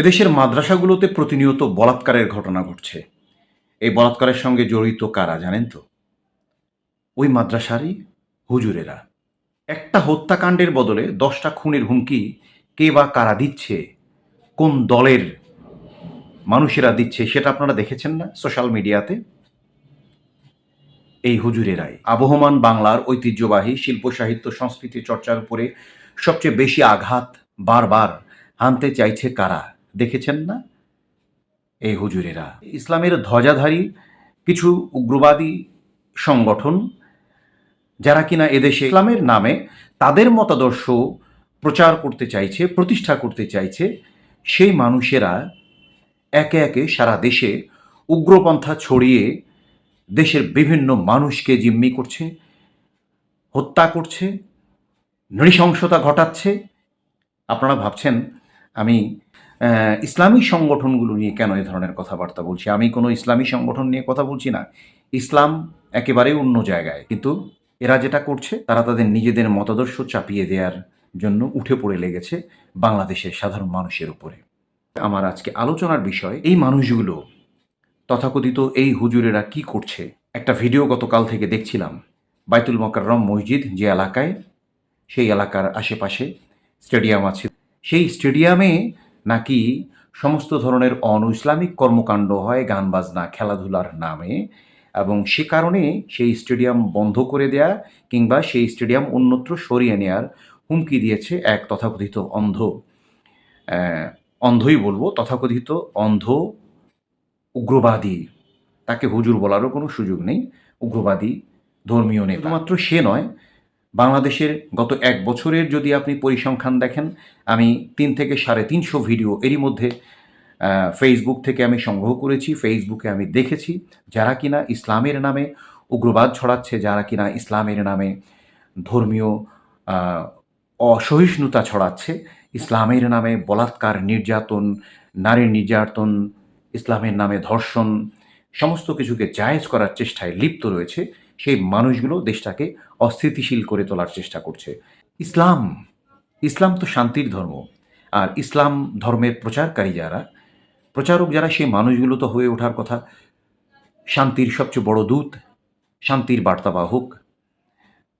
এদেশের মাদ্রাসাগুলোতে প্রতিনিয়ত বলাৎকারের ঘটনা ঘটছে। এই বলাৎকারের সঙ্গে জড়িত কারা জানেন তো? ওই মাদ্রাসারই হুজুরেরা। একটা হত্যাকাণ্ডের বদলে দশটা খুনের হুমকি কে বা কারা দিচ্ছে, কোন দলের মানুষেরা দিচ্ছে সেটা আপনারা দেখেছেন না সোশ্যাল মিডিয়াতে? এই হুজুরেরাই। আবহমান বাংলার ঐতিহ্যবাহী শিল্প, সাহিত্য, সংস্কৃতি চর্চার উপরে সবচেয়ে বেশি আঘাত বারবার হানতে চাইছে কারা? দেখেছেন না? এই হুজুরেরা। ইসলামের ধ্বজাধারী কিছু উগ্রবাদী সংগঠন, যারা কিনা এদেশে ইসলামের নামে তাদের মতাদর্শ প্রচার করতে চাইছে, প্রতিষ্ঠা করতে চাইছে, সেই মানুষেরা একে একে সারা দেশে উগ্রপন্থা ছড়িয়ে দেশের বিভিন্ন মানুষকে জিম্মি করছে, হত্যা করছে, নৃশংসতা ঘটাচ্ছে। আপনারা ভাবছেন, আমি ইসলামী সংগঠনগুলো নিয়ে কেন এই ধরনের কথাবার্তা বলছি? আমি কোনো ইসলামী সংগঠন নিয়ে কথা বলছি না। ইসলাম একেবারেই অন্য জায়গায়। কিন্তু এরা যেটা করছে, তারা তাদের নিজেদের মতাদর্শ চাপিয়ে দেওয়ার জন্য উঠে পড়ে লেগেছে বাংলাদেশের সাধারণ মানুষের উপরে। আমার আজকে আলোচনার বিষয়, এই মানুষগুলো তথাকথিত এই হুজুরেরা কি করছে? একটা ভিডিও গতকাল থেকে দেখছিলাম, বাইতুল মকাররম মসজিদ যে এলাকায়, সেই এলাকার আশেপাশে স্টেডিয়াম আছে। সেই স্টেডিয়ামে নাকি সমস্ত ধরনের অন ইসলামিক কর্মকাণ্ড হয় গান বাজনা খেলাধুলার নামে? এবং সে কারণে সেই স্টেডিয়াম বন্ধ করে দেয়া কিংবা সেই স্টেডিয়াম অন্যত্র সরিয়ে নেয়ার হুমকি দিয়েছে এক তথাকথিত অন্ধ। অন্ধই বলব তথাকথিত অন্ধ উগ্রবাদী। তাকে হুজুর বলারও কোনো সুযোগ নেই। উগ্রবাদী ধর্মীয় নেতা। মাত্র সে নয় বাংলাদেশের গত এক বছরের যদি আপনি পরিসংখ্যান দেখেন, আমি তিন থেকে সাড়ে তিনশো ভিডিও এরই মধ্যে ফেসবুক থেকে আমি সংগ্রহ করেছি ফেসবুকে আমি দেখেছি যারা কিনা ইসলামের নামে উগ্রবাদ ছড়াচ্ছে, যারা কিনা ইসলামের নামে ধর্মীয় অসহিষ্ণুতা ছড়াচ্ছে, ইসলামের নামে বলাৎকার নির্যাতন, নারী নির্যাতন, ইসলামের নামে ধর্ষণ, সমস্ত কিছুকে জায়েজ করার চেষ্টায় লিপ্ত রয়েছে। সেই মানুষগুলো দেশটাকে অস্থিতিশীল করে তোলার চেষ্টা করছে। ইসলাম ইসলাম তো শান্তির ধর্ম। আর ইসলাম ধর্মের প্রচারকারী যারা, প্রচারক যারা, সেই মানুষগুলো তো হয়ে ওঠার কথা। শান্তির সবচেয়ে বড় দূত, শান্তির বার্তাবাহক,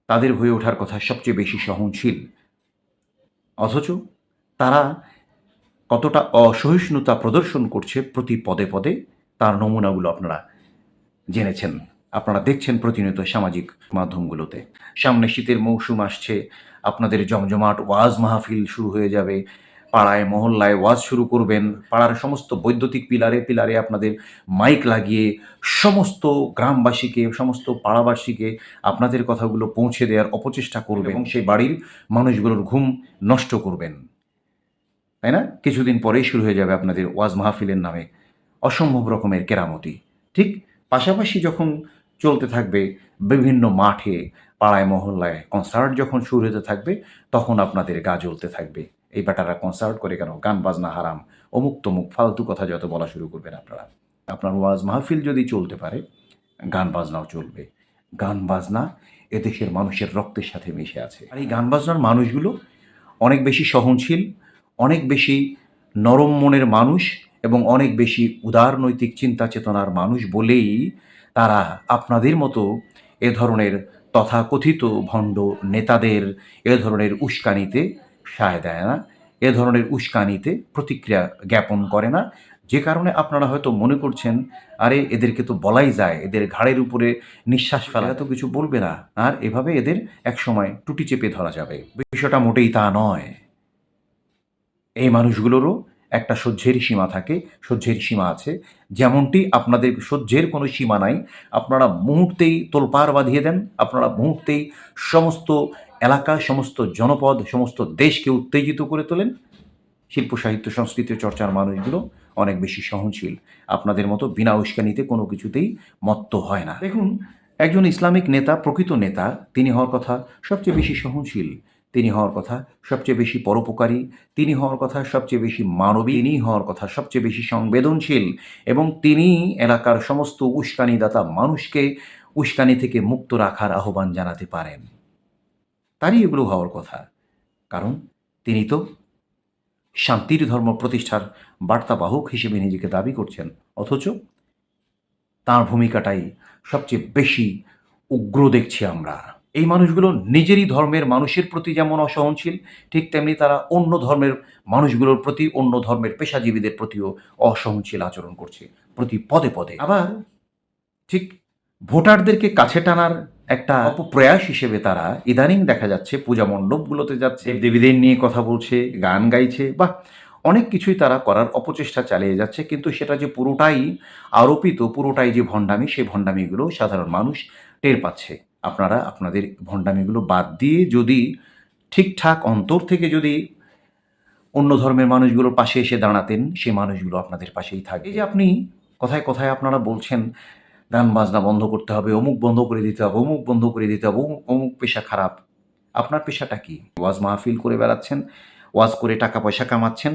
তাদের হয়ে ওঠার কথা সবচেয়ে বেশি সহনশীল। অথচ তারা কতটা অসহিষ্ণুতা প্রদর্শন করছে প্রতি পদে পদে, তার নমুনাগুলো আপনারা জেনেছেন। আপনারা দেখছেন প্রতিনিয়ত সামাজিক মাধ্যমগুলোতে। সামনে শীতের মৌসুম আসছে আপনাদের জমজমাট ওয়াজ মাহফিল শুরু হয়ে যাবে পাড়ায় মহল্লায় ওয়াজ শুরু করবেন পাড়ার সমস্ত বৈদ্যুতিক পিলারে পিলারে আপনাদের মাইক লাগিয়ে সমস্ত গ্রামবাসীকে সমস্ত পাড়াবাসীকে আপনাদের কথাগুলো পৌঁছে দেওয়ার অপচেষ্টা করবেন। এবং সেই বাড়ির মানুষগুলোর ঘুম নষ্ট করবেন। তাই না? কিছুদিন পরেই শুরু হয়ে যাবে আপনাদের ওয়াজ মাহফিলের নামে অসম্ভব রকমের কেরামতি। ঠিক পাশাপাশি যখন চলতে থাকবে বিভিন্ন মাঠে, পাড়ায়, মহল্লায় কনসার্ট যখন শুরু হতে থাকবে, তখন আপনাদের গা জ্বলতে থাকবে। এই ব্যাটারা কনসার্ট করে কেন? গান, বাজনা হারাম, অমুক তমুক, ফালতু কথা যত বলা শুরু করবেন আপনারা। আপনার ওয়াজ মাহফিল যদি চলতে পারে, গান, বাজনাও চলবে। গান, বাজনা এদেশের মানুষের রক্তের সাথে মিশে আছে। আর এই গান, বাজনার মানুষগুলো অনেক বেশি সহনশীল, অনেক বেশি নরম মনের মানুষ এবং অনেক বেশি উদার নৈতিক চিন্তা চেতনার মানুষ বলেই তারা আপনাদের মতো এ ধরনের তথাকথিত ভণ্ড নেতাদের এ ধরনের উস্কানিতে সায় দেয় না এ ধরনের উস্কানিতে প্রতিক্রিয়া জ্ঞাপন করে না। যে কারণে আপনারা হয়তো মনে করছেন আরে এদেরকে তো বলাই যায় এদের ঘাড়ের উপরে নিঃশ্বাস ফেলা তো কিছু বলবে না। আর এভাবে এদের একসময় টুটি চেপে ধরা যাবে। বিষয়টা মোটেই তা নয়। এই মানুষগুলোরও একটা সহ্যের সীমা থাকে, সহ্যের সীমা আছে। যেমনটি আপনাদের সহ্যের কোনো সীমা নাই, আপনারা মুহূর্তেই তোলপাড় বাঁধিয়ে দেন, আপনারা মুহূর্তেই সমস্ত এলাকা, সমস্ত জনপদ, সমস্ত দেশকে উত্তেজিত করে তোলেন। শিল্প, সাহিত্য, সংস্কৃতি চর্চার মানুষগুলো অনেক বেশি সহনশীল। আপনাদের মতো বিনা উস্কানিতে কোনো কিছুতেই মত্ত হয় না। দেখুন, একজন ইসলামিক নেতা, প্রকৃত নেতা, তিনি হওয়ার কথা সবচেয়ে বেশি সহনশীল। তিনি হওয়ার কথা সবচেয়ে বেশি পরোপকারী, তিনি হওয়ার কথা সবচেয়ে বেশি মানবী, তিনি হওয়ার কথা সবচেয়ে বেশি সংবেদনশীল এবং তিনি এলাকার সমস্ত উস্কানিদাতা মানুষকে উস্কানি থেকে মুক্ত রাখার আহ্বান জানাতে পারেন। তারই এগুলো হওয়ার কথা। কারণ তিনি তো শান্তির ধর্ম প্রতিষ্ঠার বার্তাবাহক হিসেবে নিজেকে দাবি করছেন, অথচ তার ভূমিকাটাই সবচেয়ে বেশি উগ্র দেখছি আমরা। এই মানুষগুলো নিজেরই ধর্মের মানুষের প্রতি যেমন অসহনশীল, ঠিক তেমনি তারা অন্য ধর্মের মানুষগুলোর প্রতি, অন্য ধর্মের পেশাজীবীদের প্রতিও অসহনশীল আচরণ করছে প্রতি পদে পদে। আবার ঠিক ভোটারদেরকে কাছে টানার একটা অপপ্রয়াস হিসেবে তারা ইদানিং দেখা যাচ্ছে, পূজা মণ্ডপগুলোতে যাচ্ছে, দেবীদের নিয়ে কথা বলছে, গান গাইছে, বা অনেক কিছুই তারা করার অপচেষ্টা চালিয়ে যাচ্ছে, কিন্তু সেটা যে পুরোটাই আরোপিত, পুরোটাই যে ভণ্ডামি, সেই ভণ্ডামিগুলো সাধারণ মানুষ টের পাচ্ছে। আপনারা আপনাদের ভণ্ডামিগুলো বাদ দিয়ে যদি ঠিকঠাক অন্তর থেকে যদি অন্য ধর্মের মানুষগুলোর পাশে এসে দাঁড়াতেন সেই মানুষগুলো আপনাদের পাশেই থাকে যে আপনি কথায় কথায় আপনারা বলছেন, গান বাজনা বন্ধ করতে হবে, অমুক বন্ধ করে দিতে হবে, অমুক বন্ধ করে দিতে হবে, অমুক অমুক পেশা খারাপ। আপনার পেশাটা কি? ওয়াজ মাহফিল করে বেড়াচ্ছেন, ওয়াজ করে টাকা পয়সা কামাচ্ছেন,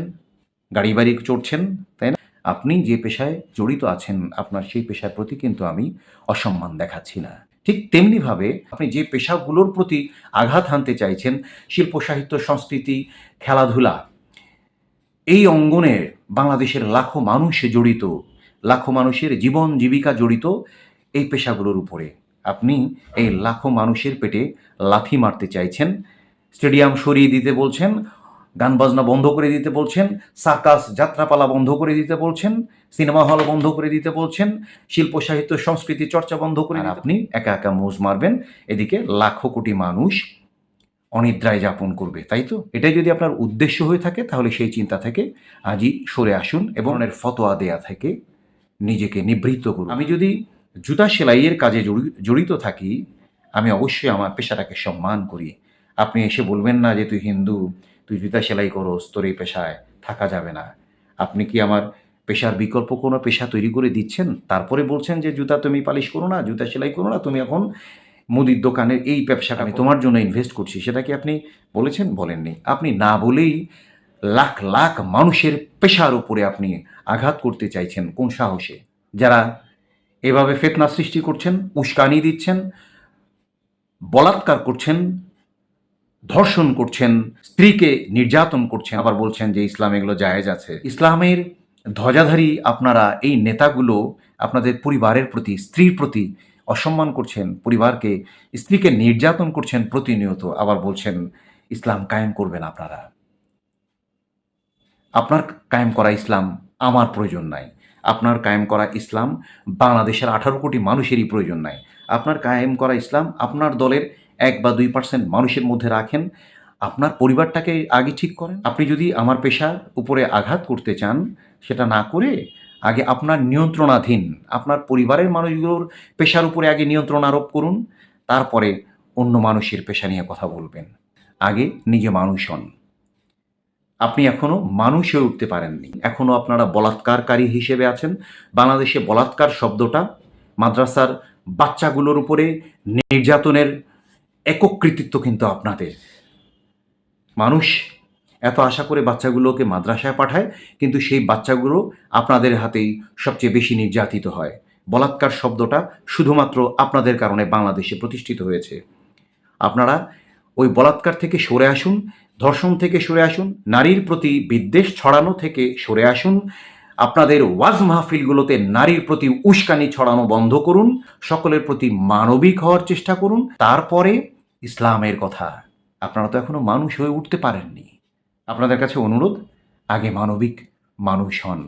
গাড়ি বাড়ি চড়ছেন, তাই না? আপনি যে পেশায় জড়িত আছেন, আপনার সেই পেশার প্রতি কিন্তু আমি অসম্মান দেখাচ্ছি না। ঠিক তেমনিভাবে আপনি যে পেশাগুলোর প্রতি আঘাত হানতে চাইছেন, শিল্প, সাহিত্য, সংস্কৃতি, খেলাধুলা, এই অঙ্গনে বাংলাদেশের লাখো মানুষ জড়িত, লাখো মানুষের জীবন জীবিকা জড়িত এই পেশাগুলোর উপরে। আপনি এই লাখো মানুষের পেটে লাথি মারতে চাইছেন, স্টেডিয়াম সরিয়ে দিতে বলছেন গান বাজনা বন্ধ করে দিতে বলছেন সার্কাস যাত্রাপালা বন্ধ করে দিতে বলছেন সিনেমা হল বন্ধ করে দিতে বলছেন শিল্প সাহিত্য সংস্কৃতি চর্চা বন্ধ করে আপনি একা একা মোজ মারবেন এদিকে লাখো কোটি মানুষ অনিদ্রায় যাপন করবে তাই তো? এটাই যদি আপনার উদ্দেশ্য হয়ে থাকে তাহলে সেই চিন্তা থেকে আজই সরে আসুন এবং এর ফতোয়া দেয়া থেকে নিজেকে নিবৃত্ত করুন। আমি যদি জুতা সেলাইয়ের কাজে জড়ি- জড়িত থাকি আমি অবশ্যই আমার পেশাটাকে সম্মান করি। আপনি এসে বলবেন না যে তুই হিন্দু তুই জুতা সেলাই করোস তোর এই পেশায় থাকা যাবে না। আপনি কি আমার পেশার বিকল্প কোনো পেশা তৈরি করে দিচ্ছেন? তারপরে বলছেন যে জুতা তুমি পালিশ করো না জুতা সেলাই করো না তুমি এখন মুদির দোকানের এই ব্যবসাটা আমি তোমার জন্য ইনভেস্ট করছি সেটা কি আপনি বলেছেন? বলেননি। আপনি না বলেই লাখ লাখ মানুষের পেশার উপরে আপনি আঘাত করতে চাইছেন কোন সাহসে? যারা এভাবে ফেতনা সৃষ্টি করছেন উস্কানি দিচ্ছেন বলাৎকার করছেন ধর্ষণ করছেন, স্ত্রীকে নির্যাতন করছেন। আবার বলছেন যে ইসলাম এগুলো জায়েজ আছে। ইসলামের ধ্বজাধারী আপনারা এই নেতাগুলো আপনাদের পরিবারের প্রতি, স্ত্রীর প্রতি অসম্মান করছেন, পরিবারকে, স্ত্রীকে নির্যাতন করছেন প্রতিনিয়ত। আবার বলছেন, ইসলাম কায়েম করবেন আপনারা। আপনার কায়েম করা ইসলাম আমার প্রয়োজন নাই। আপনার কায়েম করা ইসলাম বাংলাদেশের আঠারো কোটি মানুষেরই প্রয়োজন নাই। আপনার কায়েম করা ইসলাম আপনার দলের এক বা দুই পার্সেন্ট মানুষের মধ্যে রাখেন। আপনার পরিবারটাকে আগে ঠিক করেন। আপনি যদি আমার পেশার উপরে আঘাত করতে চান, সেটা না করে আগে আপনার নিয়ন্ত্রণাধীন, আপনার পরিবারের মানুষগুলোর পেশার উপরে আগে নিয়ন্ত্রণ আরোপ করুন, তারপরে অন্য মানুষের পেশা নিয়ে কথা বলবেন। আগে নিজে মানুষ হন। আপনি এখনও মানুষ হয়ে উঠতে পারেননি। এখনও আপনারা বলাৎকারকারী হিসেবে আছেন। বাংলাদেশে বলাৎকার শব্দটা মাদ্রাসার বাচ্চাগুলোর উপরে নির্যাতনের একক কৃতিত্ব কিন্তু আপনাদের। মানুষ এত আশা করে বাচ্চাগুলোকে মাদ্রাসায় পাঠায়, কিন্তু সেই বাচ্চাগুলো আপনাদের হাতেই সবচেয়ে বেশি নির্যাতিত হয়। বলাৎকার শব্দটা শুধুমাত্র আপনাদের কারণে বাংলাদেশে প্রতিষ্ঠিত হয়েছে। আপনারা ওই বলাৎকার থেকে সরে আসুন, ধর্ষণ থেকে সরে আসুন, নারীর প্রতি বিদ্বেষ ছড়ানো থেকে সরে আসুন, আপনাদের ওয়াজ মাহফিলগুলোতে নারীর প্রতি উস্কানি ছড়ানো বন্ধ করুন, সকলের প্রতি মানবিক হওয়ার চেষ্টা করুন, তারপরে ইসলামের কথা। আপনারা তো এখনও মানুষ হয়ে উঠতে পারেননি। আপনাদের কাছে অনুরোধ, আগে মানবিক মানুষ হন।